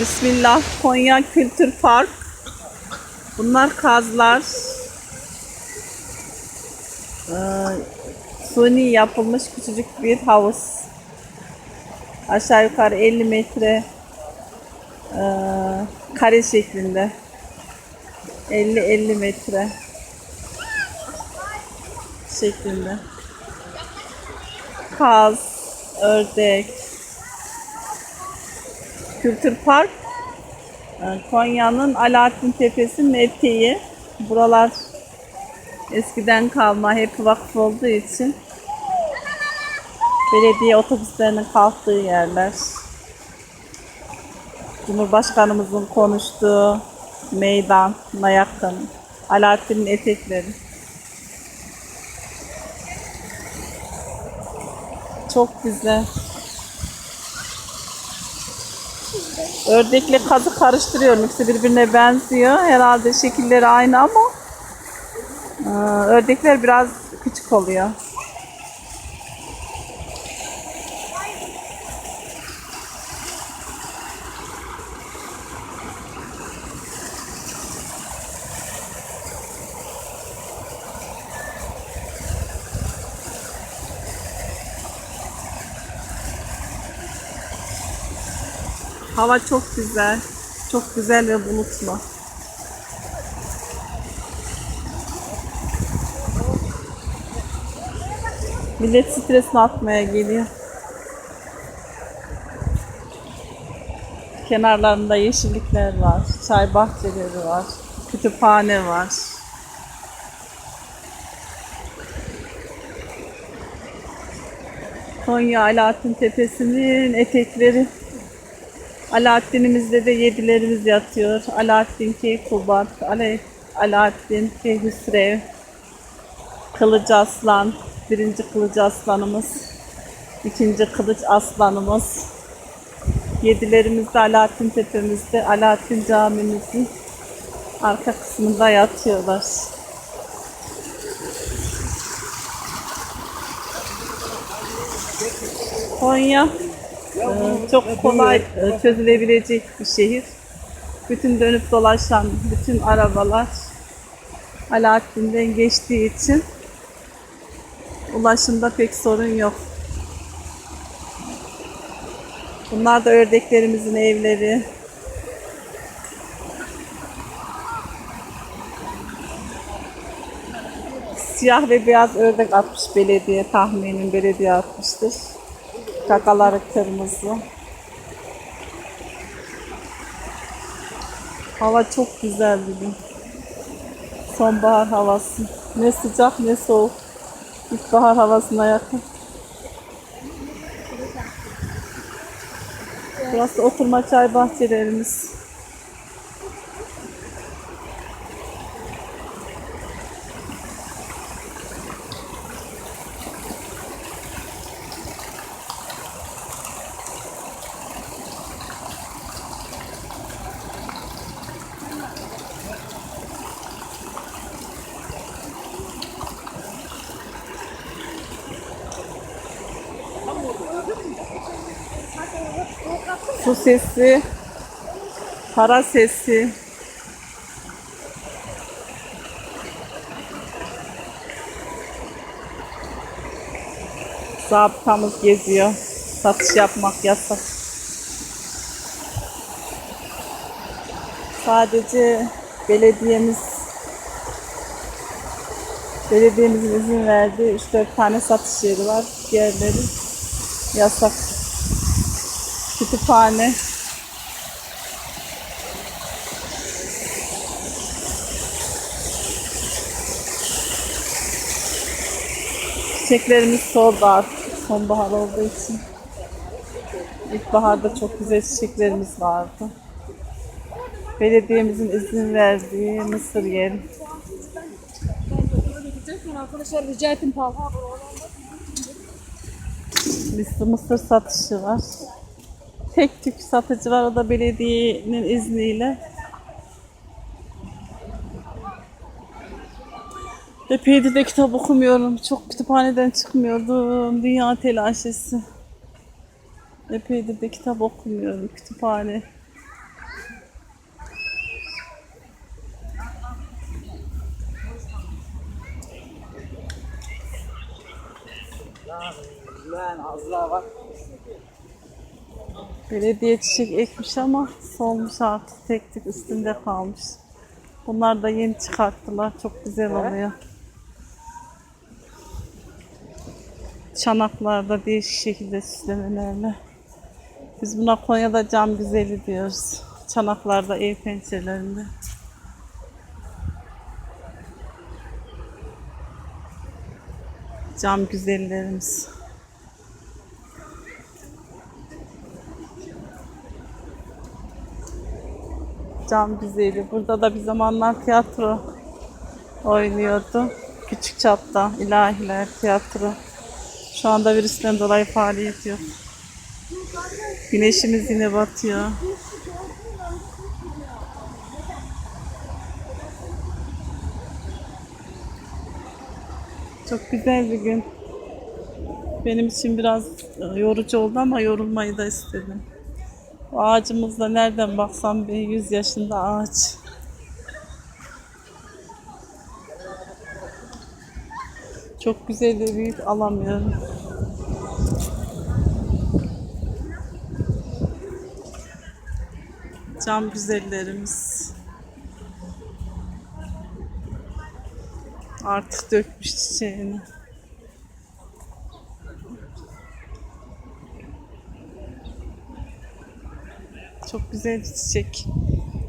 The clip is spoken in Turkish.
Bismillah Konya Kültür Park. Bunlar kazlar. Ee, suni yapılmış küçücük bir havuz. Aşağı yukarı 50 metre ee, kare şeklinde. 50-50 metre şeklinde. Kaz, ördek, Kültür Park e, Konya'nın Alaaddin Tepesi'nin eteği. Buralar eskiden kalma hep vakıf olduğu için belediye otobüslerinin kalktığı yerler. Cumhurbaşkanımızın konuştuğu meydana yakın. Alaaddin'in etekleri. Çok güzel. Ördekle kazı karıştırıyorum. İkisi birbirine benziyor. Herhalde şekilleri aynı ama e, ördekler biraz küçük oluyor. Hava çok güzel. Çok güzel ve bulutlu. Millet stresini atmaya geliyor. Kenarlarında yeşillikler var. Çay bahçeleri var. Kütüphane var. Konya Alaaddin Tepesi'nin etekleri. Alaaddin'imizde de yedilerimiz yatıyor. Alaaddin ki Kubat, Alaaddin ki Hüsrev, Kılıcı Aslan, birinci Kılıcı Aslanımız, ikinci Kılıç Aslanımız. Yedilerimiz de Alaaddin Tepemizde, Alaaddin Camimizin arka kısmında yatıyorlar. Konya çok kolay e, çözülebilecek bir şehir. Bütün dönüp dolaşan bütün arabalar Alaaddin'den geçtiği için ulaşımda pek sorun yok. Bunlar da ördeklerimizin evleri. Siyah ve beyaz ördek atmış belediye tahminin belediye atmıştır. Kakaları kırmızı. Hava çok güzel bugün. Sonbahar havası. Ne sıcak ne soğuk. İlkbahar havasına yakın. Burası oturma çay bahçelerimiz. Su sesi, para sesi. Zabıtamız geziyor. Satış yapmak yasak. Sadece belediyemiz belediyemizin izin verdiği 3-4 tane satış yeri var. Diğerleri yasak kütüphane. Çiçeklerimiz soldu artık. Sonbahar olduğu için. İlkbaharda çok güzel çiçeklerimiz vardı. Belediyemizin izin verdiği mısır yeri. Arkadaşlar rica ettim pahalı. Liste mısır satışı var tek tük satıcı var. O da belediyenin izniyle. Epeydir de kitap okumuyorum. Çok kütüphaneden çıkmıyordum. Dünya telaşesi. Epeydir de kitap okumuyorum. Kütüphane. Ben azla var. Belediye çiçek ekmiş ama solmuş artık tek tek üstünde kalmış. Bunlar da yeni çıkarttılar. Çok güzel oluyor. Çanaklarda değişik şekilde süslemelerle. Biz buna Konya'da cam güzeli diyoruz. Çanaklarda ev pencerelerinde. Cam güzellerimiz. Cam güzeli. Burada da bir zamanlar tiyatro oynuyordu. Küçük çapta ilahiler, tiyatro. Şu anda virüsten dolayı faaliyet yok. Güneşimiz yine batıyor. Çok güzel bir gün. Benim için biraz e, yorucu oldu ama yorulmayı da istedim. O ağacımız nereden baksam bir 100 yaşında ağaç. Çok güzel de büyük alamıyorum. Cam güzellerimiz. Artık dökmüş çiçeğini. Çok güzel çiçek.